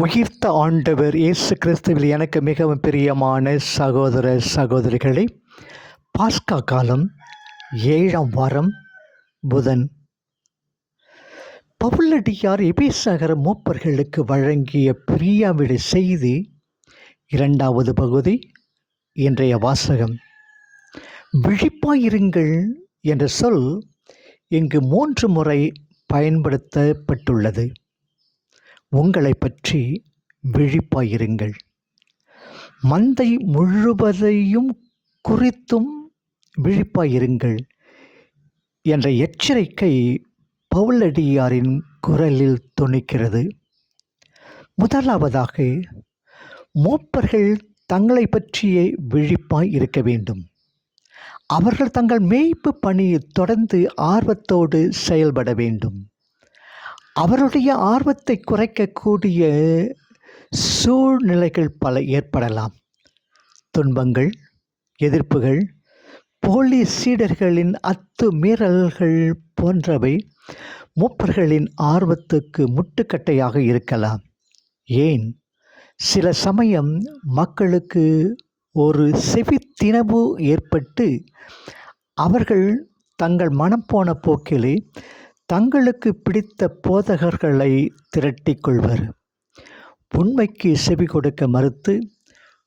உயிர்த்த ஆண்டவர் இயேசு கிறிஸ்துவில் எனக்கு மிகவும் பிரியமான சகோதர சகோதரிகளே பாஸ்கா காலம் ஏழாம் வாரம் புதன். பவுலடியார் எபிசகர மூப்பர்களுக்கு வழங்கிய பிரியாவிட செய்தி இரண்டாவது பகுதி இன்றைய வாசகம். விழிப்பாயிருங்கள் என்ற சொல் இங்கு மூன்று முறை பயன்படுத்தப்பட்டுள்ளது. உங்களை பற்றி விழிப்பாயிருங்கள். மந்தை முழுவதையும் குறித்தும் விழிப்பாயிருங்கள். என்ற எச்சரிக்கை பவுலடியாரின் குரலில் துணிக்கிறது. முதலாவதாக மூப்பர்கள் தங்களை பற்றியே விழிப்பாய் இருக்க வேண்டும். அவர்கள் தங்கள் மேய்ப்பு பணியை தொடர்ந்து ஆர்வத்தோடு செயல்பட வேண்டும். அவருடைய ஆர்வத்தை குறைக்கக்கூடிய சூழ்நிலைகள் பல ஏற்படலாம். துன்பங்கள் எதிர்ப்புகள் போலி சீடர்களின் அத்துமீறல்கள் போன்றவை மூப்பர்களின் ஆர்வத்துக்கு முட்டுக்கட்டையாக இருக்கலாம். ஏன்? சில சமயம் மக்களுக்கு ஒரு செவித்தினவு ஏற்பட்டு அவர்கள் தங்கள் மனம் போன போக்கிலே தங்களுக்கு பிடித்த போதகர்களை திரட்டிக் கொள்வர் உண்மைக்கு செவி கொடுக்க மறுத்து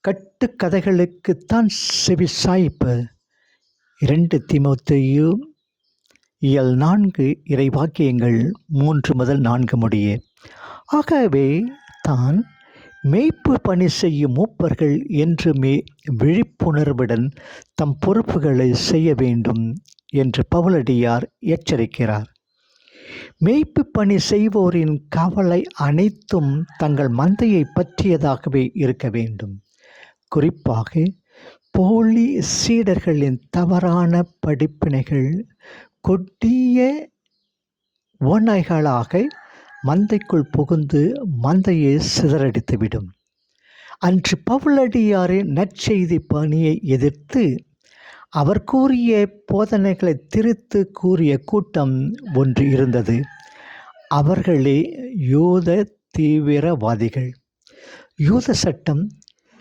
கட்டுக்கதைகளுக்குத்தான் செவி சாய்ப்பர் இரண்டு திமுத்தையு இயல் நான்கு இறைவாக்கியங்கள் மூன்று முதல் நான்கு முடிய ஆகவே தான் மேய்ப்பு பணி செய்யும் மூப்பர்கள் என்றுமே விழிப்புணர்வுடன் தம் பொறுப்புகளை செய்ய வேண்டும் என்று பவுலடியார் எச்சரிக்கிறார். மேய்ப்பு பணி செய்வோரின் கவலை அனைத்தும் தங்கள் மந்தையை பற்றியதாகவே இருக்க வேண்டும். குறிப்பாக போலி சீடர்களின் தவறான படிப்பினைகள் கொடிய ஓநாய்களாக மந்தைக்குள் புகுந்து மந்தையை சிதறடித்துவிடும். அன்று பவுலடியாரின் நற்செய்தி பணியை எதிர்த்து அவர் கூறிய போதனைகளை திருத்து கூறிய கூட்டம் ஒன்று இருந்தது. அவர்களே யூத தீவிரவாதிகள். யூத சட்டம்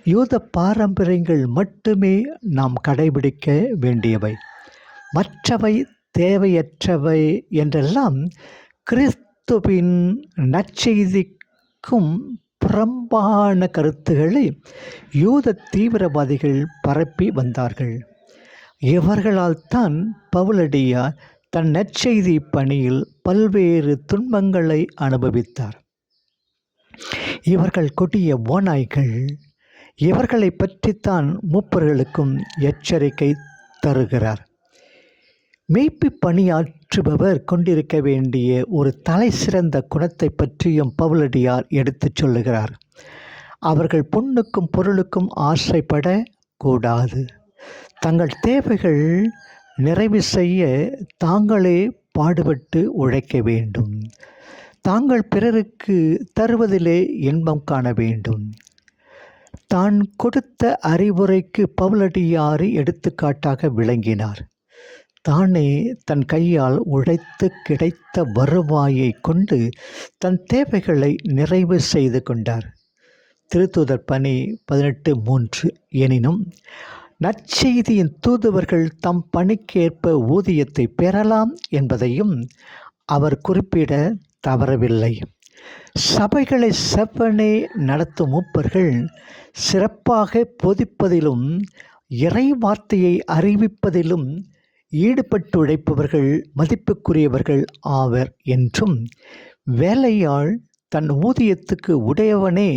யூத பாரம்பரியங்கள் மட்டுமே நாம் கடைபிடிக்க வேண்டியவை. மற்றவை தேவையற்றவை என்றெல்லாம் கிறிஸ்துவின் நற்செய்திக்கும் புறம்பான கருத்துக்களை யூத தீவிரவாதிகள் பரப்பி வந்தார்கள். இவர்களால் தான் பவுலடியார் தன் நற்செய்தி பணியில் பல்வேறு துன்பங்களை அனுபவித்தார். இவர்கள் கொடிய ஓநாய்கள் இவர்களை பற்றித்தான் மூப்பர்களுக்கும் எச்சரிக்கை தருகிறார். மெய்ப்பு பணியாற்றுபவர் கொண்டிருக்க வேண்டிய ஒரு தலை சிறந்த குணத்தை பற்றியும் பவுலடியார் எடுத்துச் சொல்லுகிறார். அவர்கள் பொண்ணுக்கும் பொருளுக்கும் ஆசைப்பட கூடாது. தங்கள் தேவைகள் நிறைவு செய்ய தாங்களே பாடுபட்டு உழைக்க வேண்டும். தாங்கள் பிறருக்கு தருவதிலே இன்பம் காண வேண்டும். தான் கொடுத்த அறிவுரைக்கு பவுலடியாறு எடுத்துக்காட்டாக விளங்கினார். தானே தன் கையால் உழைத்து கிடைத்த வருவாயை கொண்டு தன் தேவைகளை நிறைவு செய்து கொண்டார். திருத்துதர் பணி பதினெட்டு மூன்று எனினும் நற்செய்தியின் தூதுவர்கள் தம் பணிக்கேற்ப ஊதியத்தை பெறலாம் என்பதையும் அவர் குறிப்பிட தவறவில்லை. சபைகளை செவ்வனே நடத்தும் மூப்பர்கள் சிறப்பாக பொதிப்பதிலும் இறை வார்த்தையை அறிவிப்பதிலும் ஈடுபட்டு உழைப்பவர்கள் மதிப்புக்குரியவர்கள் ஆவர் என்றும் வேலையாள் தன் ஊதியத்துக்கு உடையவனே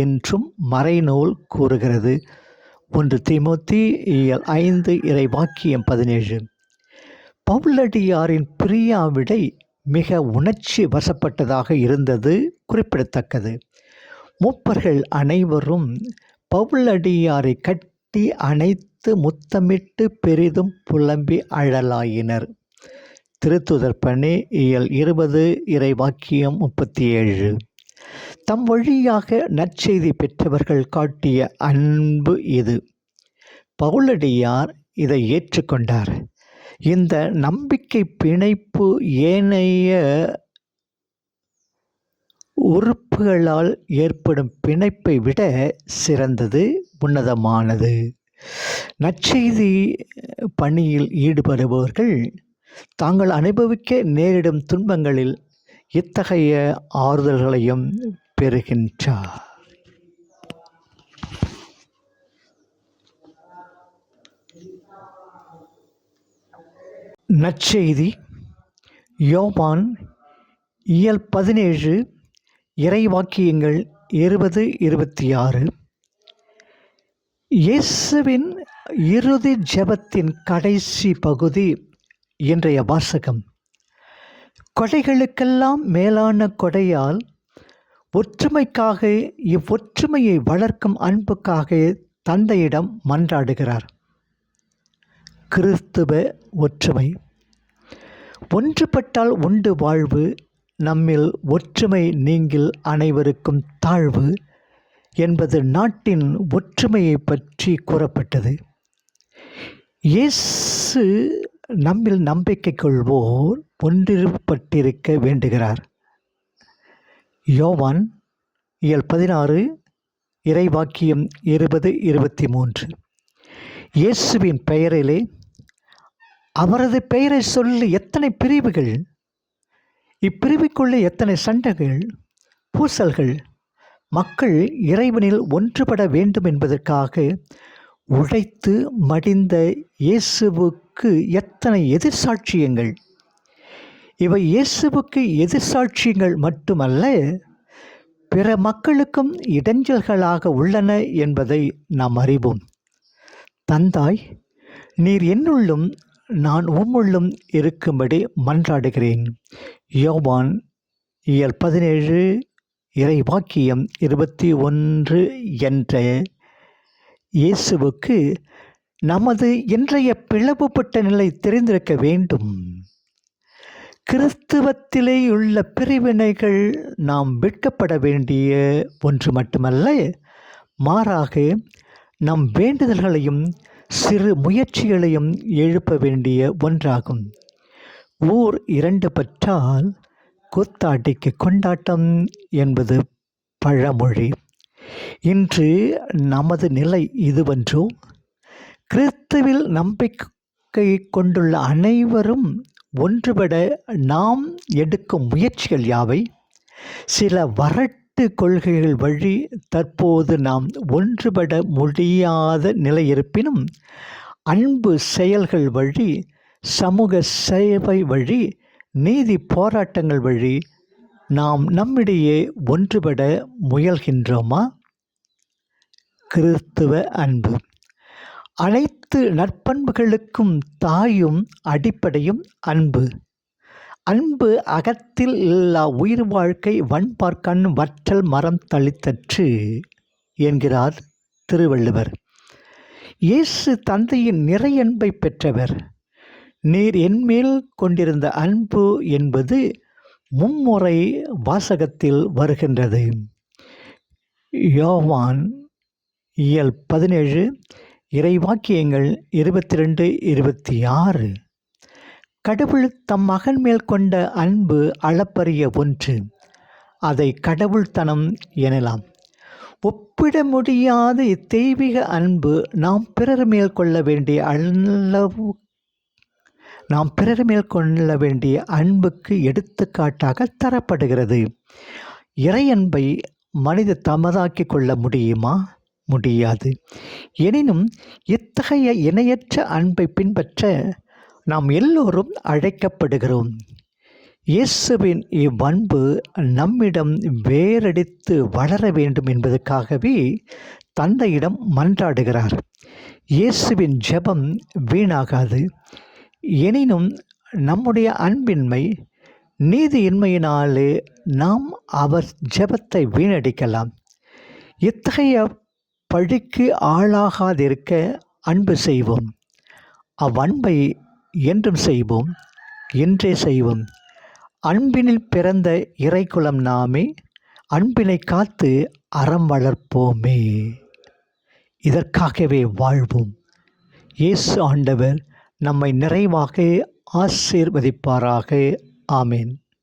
என்றும் மறைநூல் கூறுகிறது. ஒன்று திமுத்தி ஐந்து இறை வாக்கியம் பதினேழு. பவுலடியாரின் பிரியாவிடை மிக உணர்ச்சி வசப்பட்டதாக இருந்தது குறிப்பிடத்தக்கது. மூப்பர்கள் அனைவரும் பவுலடியாரை கட்டி அணைத்து முத்தமிட்டு பெரிதும் புலம்பி அழலாயினர். திருத்துதர் பணி இயல் இருபது இறை வாக்கியம் முப்பத்தி ஏழு தம் வழியாக நற்செய்தி பெற்றவர்கள் காட்டிய அன்பு இது. பவுலடியார் இதை ஏற்றுக்கொண்டார். இந்த நம்பிக்கை பிணைப்பு ஏனைய உறுப்புகளால் ஏற்படும் பிணைப்பை விட சிறந்தது உன்னதமானது. நற்செய்தி பணியில் ஈடுபடுபவர்கள் தாங்கள் அனுபவிக்க நேரிடும் துன்பங்களில் இத்தகைய ஆறுதல்களையும் பெறுகின்றார். நற்செய்தி யோபான் இயல் பதினேழு இறைவாக்கியங்கள் இருபது இருபத்தி ஆறு இயேசுவின் இறுதி ஜெபத்தின் கடைசி பகுதி இன்றைய வாசகம். கொடைகளுக்கெல்லாம் மேலான கொடையால் ஒற்றுமைக்காக இவ்வொற்றுமையை வளர்க்கும் அன்புக்காக தந்தையிடம் மன்றாடுகிறார். கிறிஸ்துவ ஒற்றுமை. ஒன்றுபட்டால் உண்டு வாழ்வு நம்மில் ஒற்றுமை நீங்கில் அனைவருக்கும் தாழ்வு என்பது நாட்டின் ஒற்றுமையை பற்றி கூறப்பட்டது. இயேசு நம்மில் நம்பிக்கை கொள்வோர் ஒன்றிருப்பட்டிருக்க வேண்டுகிறார். யோவான் இயல் பதினாறு இறைவாக்கியம் இருபது இருபத்தி மூன்று இயேசுவின் பெயரிலே அவரது பெயரை சொல்லி எத்தனை பிரிவுகள் இப்பிரிவுக்குள்ளே எத்தனை சண்டைகள் பூசல்கள் மக்கள் இறைவனில் ஒன்றுபட வேண்டும் என்பதற்காக உழைத்து மடிந்த இயேசுவுக்கு எத்தனை எதிர்சாட்சியங்கள் இவை இயேசுவுக்கு எதிர்சாட்சியங்கள் மட்டுமல்ல பிற மக்களுக்கும் இடைஞ்சல்களாக உள்ளன என்பதை நாம் அறிவோம். தந்தாய் நீர் என்னுள்ளும் நான் உம்முள்ளும் இருக்கும்படி மன்றாடுகிறேன். யோவான் இயல் பதினேழு இறை வாக்கியம் இருபத்தி ஒன்று என்ற இயேசுவுக்கு நமது இன்றைய பிளவுபட்ட நிலை தெரிந்திருக்க வேண்டும். கிறிஸ்துவத்திலே உள்ள பிரிவினைகள் நாம் விற்கப்பட வேண்டிய ஒன்று மட்டுமல்ல. மாறாக நம் வேண்டுதல்களையும் சிறு முயற்சிகளையும் எழுப்ப வேண்டிய ஒன்றாகும். ஊர் இரண்டு பற்றால் கூத்தாட்டிக்கு கொண்டாட்டம் என்பது பழமொழி. இன்று நமது நிலை இதுவன்றோ? கிறிஸ்துவில் நம்பிக்கை கொண்டுள்ள அனைவரும் ஒன்றுபட நாம் எடுக்கும் முயற்சிகள் யாவை? சில வரட்டு கொள்கைகள் வழி தற்போது நாம் ஒன்றுபட முடியாத நிலை இருப்பினும் அன்பு செயல்கள் வழி சமூக சேவை வழி நீதி போராட்டங்கள் வழி நாம் நம்மிடையே ஒன்றுபட முயல்கின்றோமா? கிறிஸ்துவ அன்பு. அனைத்து நற்பண்புகளுக்கும் தாயும் அடிப்படையும் அன்பு. அன்பு அகத்தில் இல்லா உயிர் வாழ்க்கை வண்பார்க்கண் வற்றல் மரம் தளித்தற்று என்கிறார் திருவள்ளுவர். இயேசு தந்தையின் நிறையன்பை பெற்றவர். நீர் என்மேல் கொண்டிருந்த அன்பு என்பது மும்முறை வாசகத்தில் வருகின்றது. யோவான் இயல் பதினேழு இறைவாக்கியங்கள் இருபத்தி ரெண்டு இருபத்தி ஆறு கடவுள் தம் மகன் மேல் கொண்ட அன்பு அளப்பரிய ஒன்று. அதை கடவுள்தனம் எனலாம். ஒப்பிட முடியாத இத்தெய்வீக அன்பு நாம் பிறர் மேல் கொள்ள வேண்டிய அளவு நாம் பிறர் மேல் கொள்ள வேண்டிய அன்புக்கு எடுத்துக்காட்டாக தரப்படுகிறது. இறையன்பை மனித தமதாக்கி கொள்ள முடியுமா? முடியாது. எனினும் இத்தகைய இணையற்ற அன்பை பின்பற்ற நாம் எல்லோரும் அழைக்கப்படுகிறோம். இயேசுவின் இவ்வன்பு நம்மிடம் வேரடித்து வளர வேண்டும் என்பதற்காகவே தந்தையிடம் மன்றாடுகிறார். இயேசுவின் ஜெபம் வீணாகாது. எனினும் நம்முடைய அன்பின்மை நீதியின்மையினாலே நாம் அவர் ஜெபத்தை வீணடிக்கலாம். இத்தகைய பழிக்கு ஆளாகாதிருக்க அன்பு செய்வோம். அவ்வன்பை என்றும் செய்வோம் என்றே செய்வோம். அன்பினில் பிறந்த இறைக்குலம் நாமே அன்பினை காத்து அறம் வளர்ப்போமே. இதற்காகவே வாழ்வோம். இயேசு ஆண்டவர் நம்மை நிறைவாக ஆசீர்வதிப்பாராக. ஆமேன்.